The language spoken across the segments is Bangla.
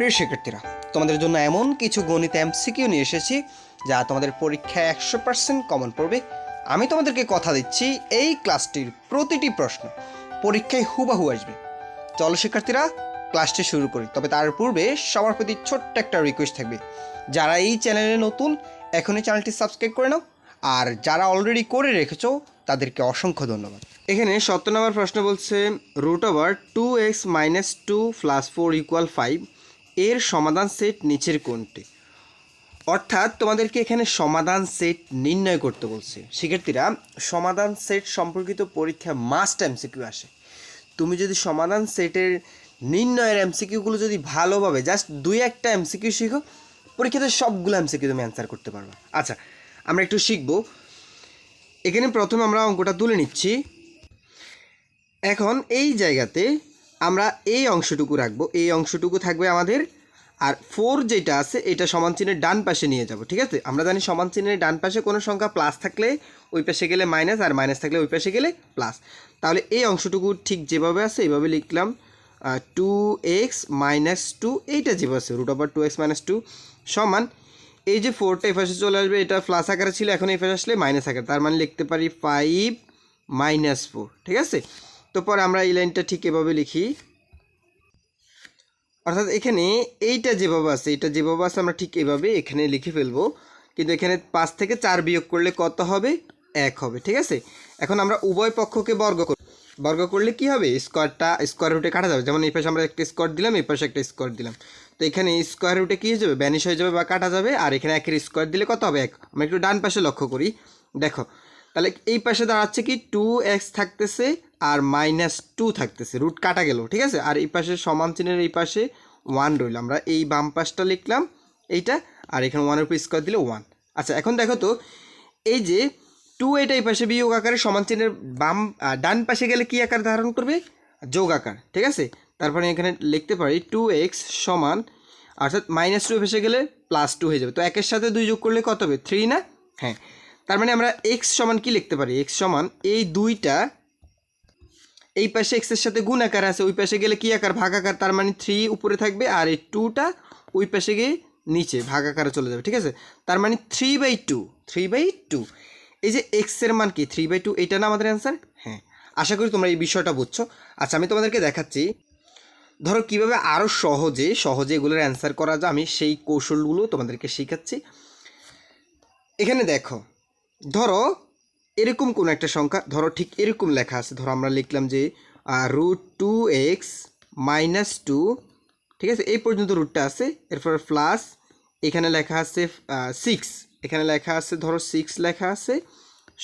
প্রিয় শিক্ষার্থীরা, তোমাদের জন্য এমন কিছু গণিত এমসিকিউ নিয়ে এসেছি যা তোমাদের পরীক্ষায় একশো পার্সেন্ট কমন পড়বে। আমি তোমাদেরকে কথা দিচ্ছি এই ক্লাসটির প্রতিটি প্রশ্ন। পরীক্ষায় হুবাহু আসবে। চলো শিক্ষার্থীরা, ক্লাসটি শুরু করি। তবে তার পূর্বে সবার প্রতি ছোট্ট একটা রিকোয়েস্ট থাকবে। যারা এই চ্যানেলে নতুন, এখনই চ্যানেলটি সাবস্ক্রাইব করে নাও। আর যারা অলরেডি করে রেখেছ, তাদেরকে অসংখ্য ধন্যবাদ। এখানে সত্য নম্বর প্রশ্ন বলছে root over two x minus two plus four equal five এর সমাধান সেট নিচের কোনটি অর্থাৎ তোমাদেরকে এখানে সমাধান সেট নির্ণয় করতে বলছে। শিক্ষার্থীরা, সমাধান সেট সম্পর্কিত পরীক্ষা মাস্ট এমসিকিউ আসে। তুমি যদি সমাধান সেটের নির্ণয়ের এমসিকিউগুলো যদি ভালোভাবে জাস্ট দুই একটা এমসিকিউ শিখো, পরীক্ষাতে সবগুলো এমসিকিউ তুমি অ্যান্সার করতে পারবে। আচ্ছা আমরা একটু শিখব। এখানে প্রথমে আমরা অঙ্কটা তুলে নিচ্ছি। এখন এই জায়গাতে আমরা এই অংশটুকু রাখব। এই অংশটুকু থাকবে আমাদের আর ফোর যেটা আছে, এটা সমান চিহ্নের ডান পাশে নিয়ে যাব, ঠিক আছে? আমরা জানি সমান চিহ্নের ডান পাশে কোনো সংখ্যা প্লাস থাকলে ওই পাশে গেলে মাইনাস আর মাইনাস থাকলে ওই পাশে গেলে প্লাস তাহলে এই অংশটুকু ঠিক যেভাবে আছে, এইভাবে লিখলাম টু এক্স মাইনাস টু এইটা যেভাবে আছে root over two x minus two সমান, এই যে ফোরটা এই পাশে চলে আসবে, এটা প্লাস আকারে ছিল, এখন এই পাশে আসলে মাইনাস আকারে, তার মানে লিখতে পারি ফাইভ মাইনাস ফোর ঠিক আছে? তো পরে আমরা এই লাইনটা ঠিক এভাবে লিখি অর্থাৎ এখানে এইটা যেভাবে আছে, এটা যেভাবে আছে আমরা ঠিক এভাবে এখানে লিখে ফেলব। কিন্তু এখানে পাঁচ থেকে চার বিয়োগ করলে কত হবে? এক হবে, ঠিক আছে? এখন আমরা উভয় পক্ষকে বর্গ করব বর্গ করলে কি হবে? স্কোয়ারটা, স্কোয়ার রুটে কাটা যাবে। যেমন এই পাশে আমরা একটা স্কোয়ার দিলাম, এই পাশে একটা স্কোয়ার দিলাম। তো এখানে স্কোয়ার রুটে কী হয়ে যাবে? ব্যানিশ হয়ে যাবে বা কাটা যাবে। আর এখানে একের স্কোয়ার দিলে কত হবে? এক। আমরা একটু ডান পাশে লক্ষ্য করি। দেখো, তাহলে এই পাশে দাঁড়াচ্ছে কি? টু এক্স থাকতেছে আর মাইনাস টু থাকতেছে রুট কাটা গেল, ঠিক আছে? আর এই পাশে সমান চিহ্নের এই পাশে ওয়ান রইল। আমরা এই বাম পাশটা লিখলাম, এইটা, আর এখানে ওয়ানের উপর স্কোয়ার দিলে ওয়ান আচ্ছা এখন দেখো তো, এই যে টু এটা এই পাশে বিয়োগ আকারে সমান চিহ্নের বাম ডান পাশে গেলে কি আকার ধারণ করবে? যোগ আকার, ঠিক আছে? তারপরে এখানে লিখতে পারি টু এক্স সমান, অর্থাৎ মাইনাস টু পাশে গেলে প্লাস টু হয়ে যাবে। তো একের সাথে দুই যোগ করলে কত হবে? থ্রি না? হ্যাঁ। তার মানে আমরা এক্স সমান কি লিখতে পারি? এক্স সমান এই দুইটা এই পাশে এক্সের সাথে গুণ আকার আছে, ওই পাশে গেলে কি আকার? ভাগ আকার তার মানে থ্রি উপরে থাকবে আর এই টুটা ওই পাশে গিয়ে নিচে ভাগ আকারে চলে যাবে, ঠিক আছে? তার মানে three by two three by two এই যে এক্সের মান কি? থ্রি বাই টু এইটা না আমাদের অ্যান্সার হ্যাঁ। আশা করি তোমরা এই বিষয়টা বুঝছ। আচ্ছা আমি তোমাদেরকে দেখাচ্ছি। ধরো কীভাবে আরও সহজে সহজে এগুলোর অ্যান্সার করা যায়, আমি সেই কৌশলগুলো তোমাদেরকে শেখাচ্ছি। এখানে দেখো, ধরো এরকম কোনো একটা সংখ্যা, ধরো ঠিক এরকম লেখা আছে। ধরো আমরা লিখলাম যে root two x minus two ঠিক আছে? এই পর্যন্ত রুটটা আছে, এরপর প্লাস এখানে লেখা আছে সিক্স এখানে লেখা আছে, ধরো সিক্স লেখা আছে,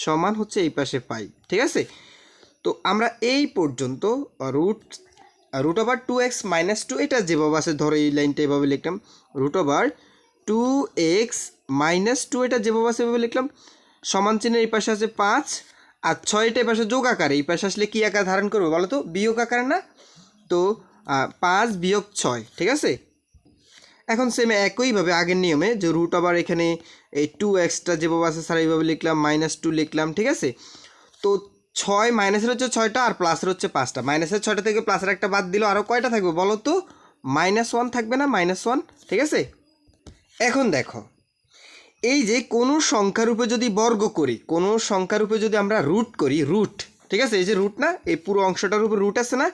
সমান হচ্ছে এই পাশে ফাইভ ঠিক আছে? তো আমরা এই পর্যন্ত root root over two x minus two এটা যেভাবে আছে, ধরো এই লাইনটা এভাবে লিখলাম root over two x minus two এটা যেভাবে আছে, এভাবে লিখলাম। সমান চিহ্নের এই পাশে আছে পাঁচ, আর ছয়টা এই পাশে যোগ আকার, এই পাশে আসলে কী আকার ধারণ করবে বলো তো? বিয়োগ আকার না? তো পাঁচ বিয়োগ ছয়, ঠিক আছে? এখন সেম একইভাবে আগের নিয়মে যে রুট আবার এখানে এই টু এক্সটা যেভাবে আছে স্যার এইভাবে লিখলাম মাইনাস টু লিখলাম, ঠিক আছে? তো ছয় মাইনাসের হচ্ছে ছয়টা আর প্লাসের হচ্ছে পাঁচটা। মাইনাসের ছয়টা থেকে প্লাসের একটা বাদ দিল আরও কয়টা থাকবে বলো তো? মাইনাস ওয়ান থাকবে না? মাইনাস ওয়ান ঠিক আছে? এখন দেখো এই যে কোনো সংখ্যারূপে যদি বর্গ করি, কোনো সংখ্যারূপে যদি আমরা রুট করি রুট ঠিক আছে? এই যে রুট না, এই পুরো অংশটার উপর রুট আছে না?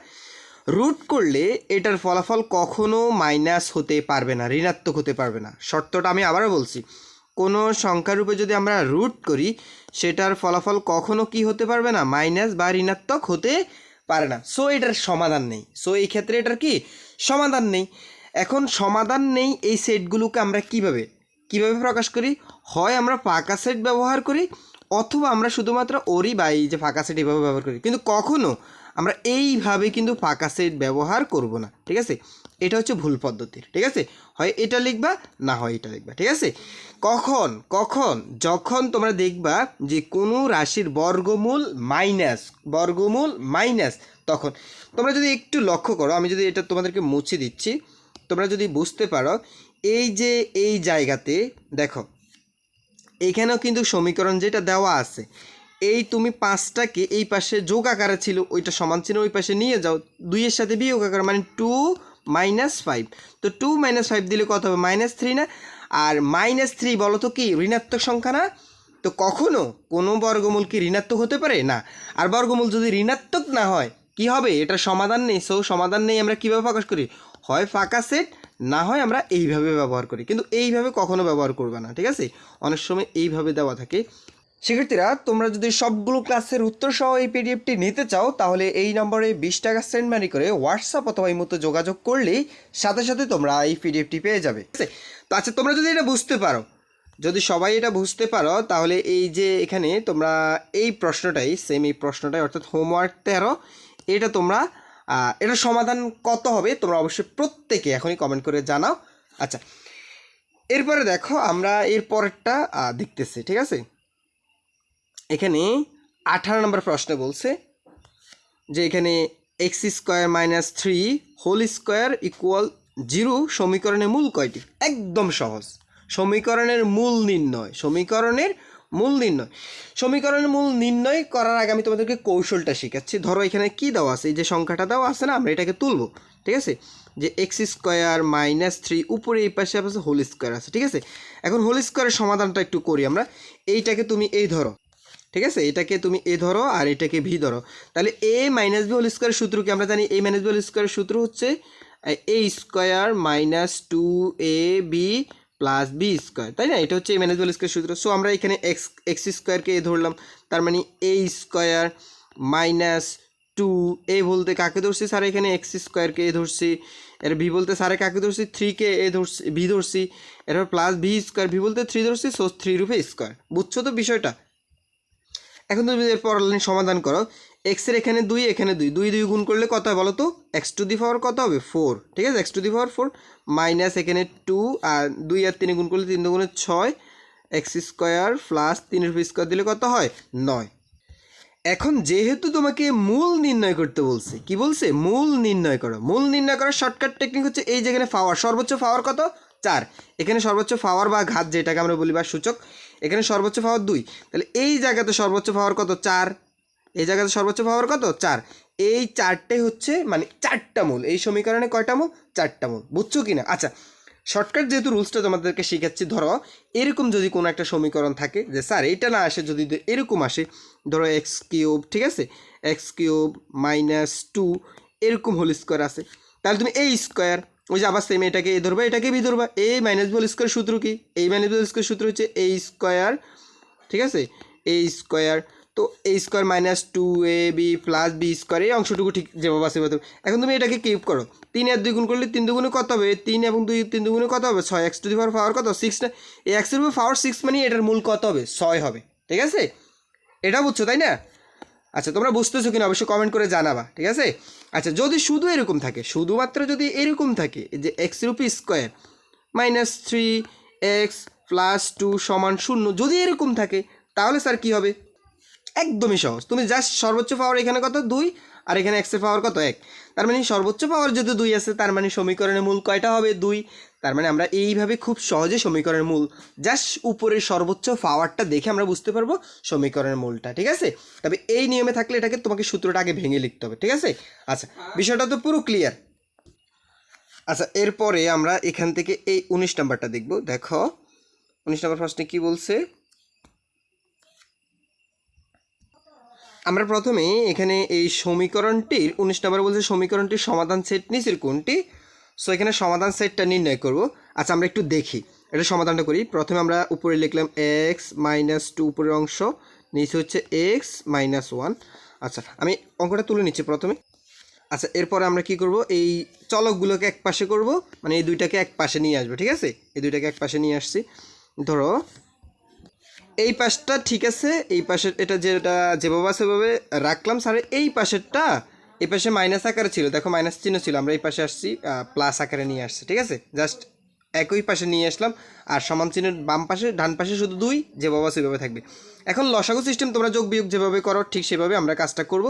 রুট করলে এটার ফলাফল কখনো মাইনাস হতে পারবে না, ঋণাত্মক হতে পারবে না। শর্তটা আমি আবারও বলছি, কোনো সংখ্যারূপে যদি আমরা রুট করি, সেটার ফলাফল কখনো কি হতে পারবে না? মাইনাস বা ঋণাত্মক হতে পারে না। সো এটার সমাধান নেই। সো এই ক্ষেত্রে এটার কি? সমাধান নেই। এখন সমাধান নেই এই সেটগুলোকে আমরা কীভাবে? কীভাবে প্রকাশ করি? হয় আমরা ফাঁকা সেট ব্যবহার করি, অথবা আমরা শুধুমাত্র ওরি বাই যে ফাঁকা সেট এভাবে ব্যবহার করি। কিন্তু কখনো আমরা এইভাবে কিন্তু ফাঁকা সেট ব্যবহার করব না, ঠিক আছে? এটা হচ্ছে ভুল পদ্ধতির ঠিক আছে? হয় এটা লিখবা, না হয় এটা লিখবা, ঠিক আছে? কখন কখন? যখন তোমরা দেখবা যে কোনো রাশির বর্গমূল মাইনাস বর্গমূল মাইনাস, তখন তোমরা যদি একটু লক্ষ্য করো, আমি যদি এটা তোমাদেরকে মুছে দিচ্ছি, তোমরা যদি বুঝতে পারো এই যে এই জায়গাতে, দেখো, এখানেও কিন্তু সমীকরণ যেটা দেওয়া আছে, এই তুমি পাঁচটাকে এই পাশে যোগ আকারে ছিল, ওইটা সমান ছিল ওই পাশে নিয়ে যাও, দুইয়ের সাথে বিয়োগ আকার মানে টু মাইনাস ফাইভ তো টু মাইনাস ফাইভ দিলে কত হবে? মাইনাস থ্রি না? আর মাইনাস থ্রি বলো তো কি, ঋণাত্মক সংখ্যা না? তো কখনো কোনো বর্গমূল কি ঋণাত্মক হতে পারে? না। আর বর্গমূল যদি ঋণাত্মক না হয়, কি হবে? এটা সমাধান নেই। সো সমাধান নেই আমরা কীভাবে প্রকাশ করি? হয় ফাঁকা সেট না হয় আমরা এইভাবে ব্যবহার করি। কিন্তু এইভাবে কখনো ব্যবহার করবে না, ঠিক আছে? অনেক সময় এইভাবে দেওয়া থাকে। শিক্ষার্থীরা, তোমরা যদি সবগুলো ক্লাসের উত্তর সহ এই পিডিএফটি নিতে চাও, তাহলে এই নম্বরে বিশ টাকা সেন্ড মানি করে হোয়াটসঅ্যাপ অথবা এই মতো যোগাযোগ করলেই সাথে সাথে তোমরা এই পিডিএফটি পেয়ে যাবে, ঠিক আছে? তো আচ্ছা তোমরা যদি এটা বুঝতে পারো, যদি সবাই এটা বুঝতে পারো, তাহলে এই যে এখানে তোমরা এই প্রশ্নটাই সেম এই প্রশ্নটাই, অর্থাৎ হোমওয়ার্ক তেরো, এটা তোমরা এটার সমাধান কত হবে তোমরা অবশ্যই প্রত্যেকে এখনই কমেন্ট করে জানাও। আচ্ছা এরপরে দেখো আমরা এর পরেরটা দেখতেছি, ঠিক আছে? এখানে আঠারো নম্বর প্রশ্নে বলছে যে এখানে x square minus three whole square equal zero সমীকরণের মূল কয়টি? একদম সহজ। সমীকরণের মূল নির্ণয়, সমীকরণের মূল নির্ণয়। সমীকরণের মূল নির্ণয় করার আগে আমি তোমাদেরকে কৌশলটা শেখাচ্ছি। ধরো এখানে কি দেওয়া আছে? এই যে সংখ্যাটা দেওয়া আছে না, আমরা এটাকে তুলবো, ঠিক আছে? যে এক্স স্কোয়ার মাইনাস থ্রি উপরে এই পাশে আছে হোল স্কোয়ার আছে, ঠিক আছে? এখন হোল স্কোয়ারের সমাধানটা একটু করি আমরা। এইটাকে তুমি এই ধরো, ঠিক আছে? এটাকে তুমি এ ধরো আর এটাকে ভি ধরো। তাহলে এ মাইনাস বি হোল স্কোয়ারের সূত্র কি আমরা জানি? এ মাইনাস বি হোল স্কোয়ারের সূত্র হচ্ছে a square minus two a b plus b square তাই না? এটা হচ্ছে হোল স্কোয়ার সূত্র। সো আমরা এখানে এক্স এক্স স্কোয়ারকে ধরলাম, তার মানে a square minus two a বলতে কাকে ধরছি? স্যার, এখানে এক্স স্কোয়ারকে এ ধরছি, এর ভি বলতে স্যারে কাকে ধরছি? থ্রিকে এ ধরছি ভি ধরছি, এরপর প্লাস ভি স্কোয়ার ভি বলতে থ্রি ধরছি সো থ্রি রূপে স্কোয়ার বুঝছ তো বিষয়টা? এখন তুমি এর পরের লাইন সমাধান করো। এক্সের এখানে দুই এখানে দুই। দুই দুই গুণ করলে কত হয় বলো তো? এক্স টু দি পাওয়ার কত হবে? ফোর ঠিক আছে? X to the power four minus এখানে টু আর দুই আর তিনে গুণ করলে তিন দুগুণে ছয়। এক্স স্কোয়ার প্লাস তিনের স্কোয়ার দিলে কত হয়? নয়। এখন যেহেতু তোমাকে মূল নির্ণয় করতে বলছে, কি বলছে? মূল নির্ণয় করো। মূল নির্ণয় করার শর্টকাট টেকনিক হচ্ছে এই যেখানে পাওয়ার সর্বোচ্চ পাওয়ার কত? চার। এখানে সর্বোচ্চ পাওয়ার বা ঘাত যেটাকে আমরা বলি বা সূচক এখানে সর্বোচ্চ পাওয়ার দুই। তাহলে এই জায়গাতে সর্বোচ্চ পাওয়ার কত? চার। এই জায়গাতে সর্বোচ্চ পাওয়ার কত? চার। এই চারটে হচ্ছে মানে চারটা মূল। এই সমীকরণে কয়টা মূল? চারটা মূল। বুঝছ কি না? আচ্ছা শর্টকাট যেহেতু রুলসটা তোমাদেরকে শিখাচ্ছি, ধরো এরকম যদি কোনো একটা সমীকরণ থাকে যে, স্যার, এটা না আসে যদি এরকম আসে, ধরো এক্স কিউব ঠিক আছে? এক্স কিউব মাইনাস টু এরকম হোল স্কোয়ার আছে। তাহলে তুমি এই স্কোয়ার ওই যে আবার সেম এটাকে এ ধরবা, এটাকে বি ধরবা। এ মাইনাস বল স্কোয়ার সূত্র কি? এই মাইনাস বল স্কোয়ার সূত্র হচ্ছে এ স্কোয়ার ঠিক আছে? এ স্কোয়ার তো a square minus two a b plus b square এই অংশটুকু ঠিক যেভাবে আছে এখন তুমি এটাকে কিউব করো। তিন আর দুই গুণ করলে তিন দুগুণে কত হবে? তিন এবং দুই, তিন দুগুণে কত হবে? ছয়। এক্স টু দি পাওয়ার পাওয়ার কত? সিক্স না। এক্সের উপর পাওয়ার সিক্স মানে এটার মূল কত হবে? ছয় হবে। ঠিক আছে? এটা বুঝছ, তাই না? আচ্ছা তোমরা বুঝতেছো কিনা? অবশ্যই কমেন্ট করে জানাবা, ঠিক আছে? আচ্ছা যদি শুধু এরকম থাকে, শুধুমাত্র যদি এরকম থাকে, যে x rupee square minus three x plus two সমান শূন্য, যদি এরকম থাকে, তাহলে স্যার কী হবে? একদমই সহজ। তুমি জাস্ট সর্বোচ্চ পাওয়ার এখানে কত? দুই। আর এখানে এক্সের পাওয়ার কত? এক। তার মানে সর্বোচ্চ পাওয়ার যেহেতু দুই আছে তার মানে সমীকরণের মূল কয়টা হবে? দুই। তার মানে আমরা এইভাবে খুব সহজে সমীকরণের মূল জাস্ট উপরের সর্বোচ্চ পাওয়ারটা দেখে আমরা বুঝতে পারব সমীকরণের মূলটা ঠিক আছে? তবে এই নিয়মে থাকলে এটাকে তোমাকে সূত্রটা আগে ভেঙে লিখতে হবে ঠিক আছে? আচ্ছা বিষয়টা তো পুরো ক্লিয়ার আচ্ছা এরপরে আমরা এখান থেকে এই উনিশ নাম্বারটা দেখব। দেখো উনিশ নাম্বার ফার্স্টে কি বলছে? আমরা প্রথমে এখানে এই সমীকরণটির উনিশ নম্বরে বলছে সমীকরণটির সমাধান সেট নিচের কোনটি? সো এখানে সমাধান সেটটা নির্ণয় করব। আচ্ছা আমরা একটু দেখি। এটা সমাধানটা করি। প্রথমে আমরা উপরে লিখলাম এক্স মাইনাস টু উপরের অংশ, নিচে হচ্ছে এক্স মাইনাস ওয়ান আচ্ছা আমি অঙ্কটা তুলে নিচ্ছি প্রথমে। আচ্ছা এরপরে আমরা কি করব? এই চলকগুলোকে এক পাশে করব। মানে এই দুইটাকে এক পাশে নিয়ে আসব, ঠিক আছে? এই দুইটাকে এক পাশে নিয়ে আসছি। ধরো এই পাশটা ঠিক আছে, এই পাশের এটা যেটা যেভাবে আছে সেভাবে রাখলাম। স্যার এই পাশেরটা, এই পাশে মাইনাস আকারে ছিল। দেখো মাইনাস চিহ্ন ছিল, আমরা এই পাশে আসছি প্লাস আকারে নিয়ে আসছি, ঠিক আছে? জাস্ট একই পাশে নিয়ে আসলাম, আর সমান চিহ্নের বাম পাশে, ডান পাশে শুধু দুই, যেভাবে আছে সেভাবে থাকবে। এখন লসাগু সিস্টেম তোমরা যোগ বিয়োগ যেভাবে করো, ঠিক সেভাবে আমরা কাজটা করব।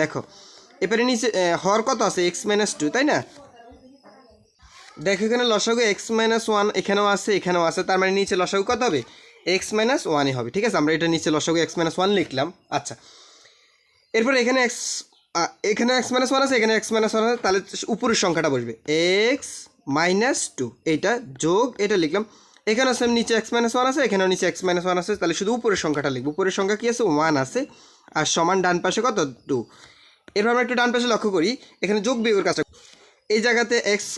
দেখো, এবারে নিচে হর কত আছে? এক্স মাইনাস টু তাই না? দেখো এখানে লসাগু এক্স মাইনাস ওয়ান এখানেও আছে এখানেও আছে, তার মানে নিচে লসাগু কত হবে? এক্স মাইনাস ওয়ানই হবে, ঠিক আছে? আমরা এটা নিচে লসাগু এক্স মাইনাস ওয়ান লিখলাম। আচ্ছা। এরপরে এখানে এক্স এখানে এক্স মাইনাস ওয়ান আছে, এখানে এক্স মাইনাস ওয়ান আছে, তাহলে উপরের সংখ্যাটা বসবে। এক্স মাইনাস টু, এইটা যোগ, এটা লিখলাম। এখানে সেম নিচে এক্স মাইনাস ওয়ান আছে, এখানেও নিচে এক্স মাইনাস ওয়ান আছে, তাহলে শুধু উপরের সংখ্যাটা লিখব। উপরের সংখ্যা কী আছে? ওয়ান আছে। আর সমান ডান পাশে কত? টু। এরপর আমরা একটু ডান পাশে লক্ষ্য করি, এখানে যোগ বিয়োগের কাজটা এই জায়গাতে এক্স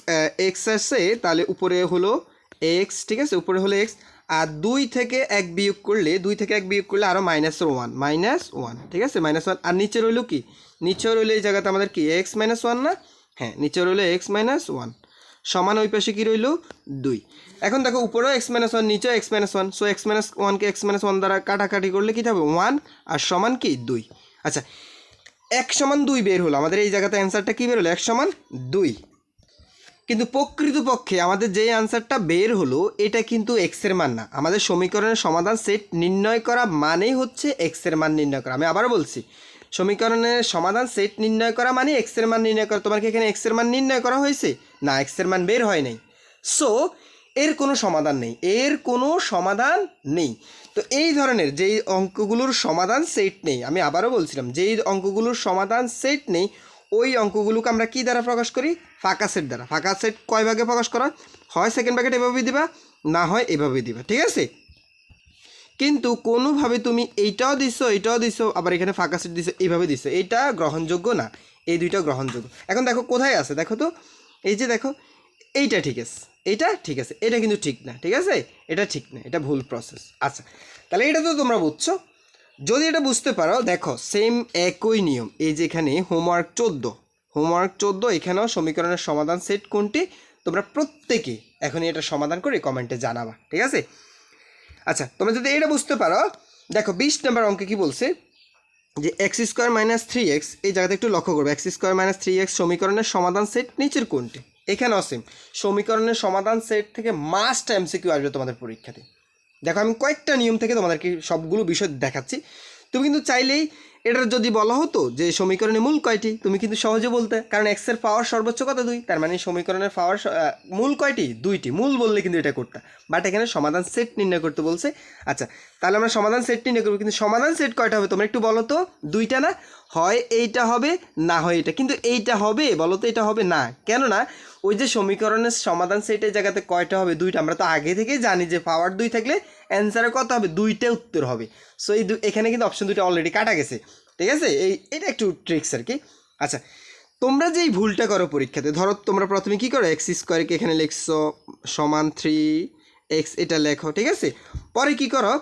এক্স আসছে, তাহলে উপরে হলো এক্স, ঠিক আছে? উপরে হলো এক্স। আর দুই থেকে এক বিয়োগ করলে, দুই থেকে এক বিয়োগ করলে আরও মাইনাস ওয়ান মাইনাস ওয়ান ঠিক আছে? মাইনাস ওয়ান আর নিচে রইল কি? নিচে রইল এই জায়গাতে আমাদের কি? এক্স মাইনাস ওয়ান না? হ্যাঁ নিচে রইল এক্স মাইনাস ওয়ান সমান ওই পাশে কী রইল? দুই। এখন দেখো উপরেও এক্স মাইনাস ওয়ান নিচেও x minus one so x minus ওয়ানকে এক্স মাইনাস ওয়ান দ্বারা কাটাকাটি করলে কী হবে ওয়ান আর সমান কি? দুই। আচ্ছা এক সমান দুই বের হলো। আমাদের এই জায়গাতে অ্যান্সারটা কী বের হলো? এক সমান দুই। কিন্তু প্রকৃতপক্ষে আমাদের যে আনসারটা বের হলো, এটা কিন্তু এক্সের মান না। আমাদের সমীকরণের সমাধান সেট নির্ণয় করা মানেই হচ্ছে এক্সের মান নির্ণয় করা। আমি আবারও বলছি, সমীকরণের সমাধান সেট নির্ণয় করা মানে এক্সের মান নির্ণয় করা। তোমার কি এখানে এক্সের মান নির্ণয় করা হয়েছে? না এক্সের মান বের হয় নাই। সো এর কোনো সমাধান নেই। এর কোনো সমাধান নেই। তো এই ধরনের যেই অঙ্কগুলোর সমাধান সেট নেই, আমি আবারও বলছিলাম, যেই অঙ্কগুলোর সমাধান সেট নেই ওই অঙ্কগুলোকে আমরা কি দ্বারা প্রকাশ করি? ফাঁকা সেট দ্বারা। ফাঁকা সেট কয় ভাগে প্রকাশ করা? হয় সেকেন্ড ব্যাকেট এভাবেই দিবা, না হয় এভাবে দিবা, ঠিক আছে? কিন্তু কোনোভাবে তুমি এইটাও দিছো এইটাও দিছো, আবার এখানে ফাঁকা সেট দিছো, এইভাবে দিছো। এইটা গ্রহণযোগ্য না, এই দুইটা গ্রহণযোগ্য। এখন দেখো কোথায় আছে, দেখো তো। এই যে দেখো, এইটা ঠিক আছে, এইটা ঠিক আছে, এটা কিন্তু ঠিক না, ঠিক আছে? এটা ঠিক না, এটা ভুল প্রসেস আচ্ছা তাহলে এটা তো তোমরা বুঝছ। যদি এটা বুঝতে পারো, দেখো সেম একই নিয়ম। এই যে এখানে হোমওয়ার্ক চোদ্দ। হোমওয়ার্ক চোদ্দ, এখানেও সমীকরণের সমাধান সেট কোনটি? তোমরা প্রত্যেকে এখনই এটা সমাধান করে কমেন্টে জানাবা, ঠিক আছে? আচ্ছা তোমরা যদি এটা বুঝতে পারো, দেখো, বিশ নাম্বার অঙ্কে কি বলছে? যে x square minus three x এই জায়গাতে একটু লক্ষ্য করবে x square minus three x সমীকরণের সমাধান সেট নিচের কোনটি? এখানে অসীম সমীকরণের সমাধান সেট থেকে মাস্ট এমসিকিউ আসবে তোমাদের পরীক্ষাতে। দেখো, আমি কয়েকটা নিয়ম থেকে তোমাদেরকে সবগুলো বিষয় দেখাচ্ছি। তুমি কিন্তু চাইলেই এটার যদি বলা হতো যে সমীকরণে মূল কয়টি, তুমি কিন্তু সহজে বলতে, কারণ এক্সের পাওয়ার সর্বোচ্চ কত দুই? তার মানে সমীকরণের পাওয়ার মূল কয়টি? দুইটি। মূল বললে কিন্তু এটা করতে বাট এখানে সমাধান সেট নির্ণয় করতে বলছে। আচ্ছা তাহলে আমরা সমাধান সেট নির্ণয় করব, কিন্তু সমাধান সেট কয়টা হবে তোমরা একটু বলো তো? দুইটা না? হয় এইটা হবে, না হয় এটা। কিন্তু এইটা হবে, বলো তো এটা হবে না। কেন না ওই যে সমীকরণের সমাধান সেটের জায়গাতে কয়টা হবে? দুইটা। আমরা তো আগে থেকেই জানি যে পাওয়ার দুই থাকলে অ্যান্সারে কত হবে? দুইটা উত্তর হবে। সো এই এখানে কিন্তু অপশন দুইটা অলরেডি কাটা গেছে। ঠিক আছে? এই এটা একটু ট্রিক্স আর কি। আচ্ছা তোমরা যেই ভুলটা করো পরীক্ষাতে, ধরো তোমরা প্রথমে কি করো? এক্স স্কোয়ারকে এখানে লিখছো, সমান থ্রি এক্স এটা লেখো, ঠিক আছে? পরে কি করো?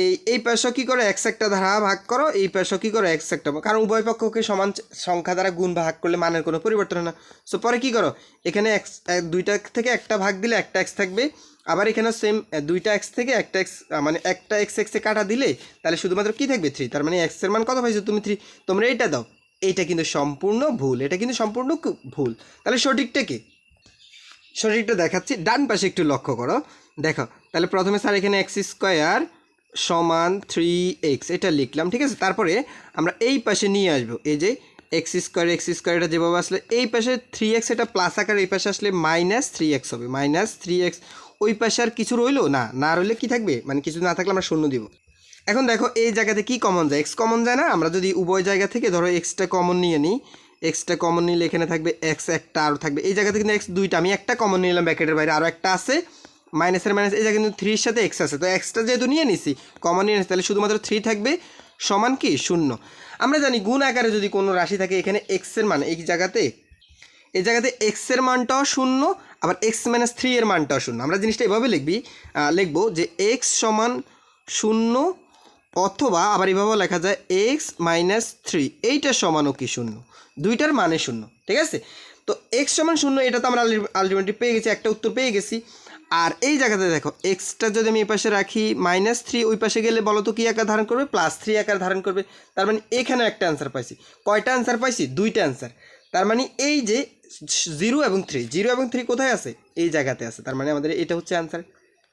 এই এই পাশে কী করো এক্স একটা ধারা ভাগ করো, এই পাশে কী করো এক্স একটা কারণ উভয় পক্ষকে সমান সংখ্যা দ্বারা গুণ ভাগ করলে মানের কোনো পরিবর্তন হয় না। সো পরে কী করো? এখানে এক্স দুইটা থেকে একটা ভাগ দিলে একটা এক্স থাকবে। আবার এখানে সেম দুইটা এক্স থেকে একটা এক্স মানে একটা এক্স এক্সে কাটা দিলে তাহলে শুধুমাত্র কী থাকবে? থ্রি তার মানে এক্সের মান কত পাইছো তুমি? থ্রি তোমরা এইটা দাও। এইটা কিন্তু সম্পূর্ণ ভুল। এটা কিন্তু সম্পূর্ণ ভুল। তাহলে সঠিকটা কি? সঠিকটা দেখাচ্ছি। ডান পাশে একটু লক্ষ্য করো। দেখো, তাহলে প্রথমে স্যার এখানে এক্স স্কোয়ার সমান থ্রি এক্স এটা লিখলাম, ঠিক আছে? তারপরে আমরা এই পাশে নিয়ে আসব, এই যে এক্স স্কোয়ার এক্স স্কোয়ার এটা যেভাবে আসলে, এই পাশে থ্রি এক্স এটা প্লাস আকার এই পাশে আসলে মাইনাস থ্রি এক্স হবে মাইনাস থ্রি এক্স ওই পাশে আর কিছু রইল? না না রইলে কি থাকবে? মানে কিছু না থাকলে আমরা শূন্য দিব। এখন দেখো, এই জায়গাতে কি কমন যায়? এক্স কমন যায় না? আমরা যদি উভয় জায়গা থেকে ধরো এক্সটা কমন নিয়ে নিই এক্সটা কমন নিলে এখানে থাকবে এক্স একটা আরও থাকবে। এই জায়গাতে কিন্তু এক্স দুইটা, আমি একটা কমন নিলাম ব্যাকেটের বাইরে আরও একটা আছে। মাইনাসের মাইনাস, এই জায়গায় কিন্তু থ্রির সাথে এক্স আছে। তো এক্সটা যেহেতু নিয়ে নিছি কমন নিয়ে নিছি, তাহলে শুধুমাত্র থ্রি থাকবে, সমান কি? শূন্য। আমরা জানি গুণ আকারে যদি কোনো রাশি থাকে, এখানে এক্সের মান, এই জায়গাতে এই জায়গাতে এক্সের মানটাও শূন্য, আবার এক্স মাইনাস থ্রি এর মানটাও শূন্য। আমরা জিনিসটা এভাবে লিখবি লিখব যে এক্স সমান শূন্য, অথবা আবার এভাবেও লেখা যায় এক্স মাইনাস থ্রি এইটার সমানও কি শূন্য? দুইটার মানে শূন্য, ঠিক আছে? তো এক্স সমান শূন্য, এটা তো আমরা আলটিমেটলি পেয়ে গেছি, একটা উত্তর পেয়ে গেছি। আর এই জায়গাতে দেখো এক্সটা যদি আমি এই পাশে রাখি মাইনাস থ্রি ওই পাশে গেলে বলো তো কী আকার ধারণ করবে? প্লাস থ্রি আকার ধারণ করবে। তার মানে এখানে একটা অ্যান্সার পাইছি। কয়টা অ্যান্সার পাইছি? দুইটা অ্যান্সার তার মানে এই যে জিরো এবং থ্রি জিরো এবং থ্রি কোথায় আছে? এই জায়গাতে আছে। তার মানে আমাদের এটা হচ্ছে অ্যান্সার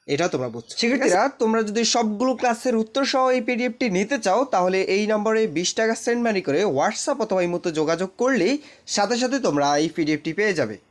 এটাও তোমরা বুঝছ। শিক্ষার্থীরা, তোমরা যদি সবগুলো ক্লাসের উত্তর সহ এই পিডিএফটি নিতে চাও, তাহলে এই নম্বরে বিশ টাকা সেন্ড মানি করে হোয়াটসঅ্যাপ অথবা এই মতো যোগাযোগ করলেই সাথে সাথে তোমরা এই পিডিএফটি পেয়ে যাবে।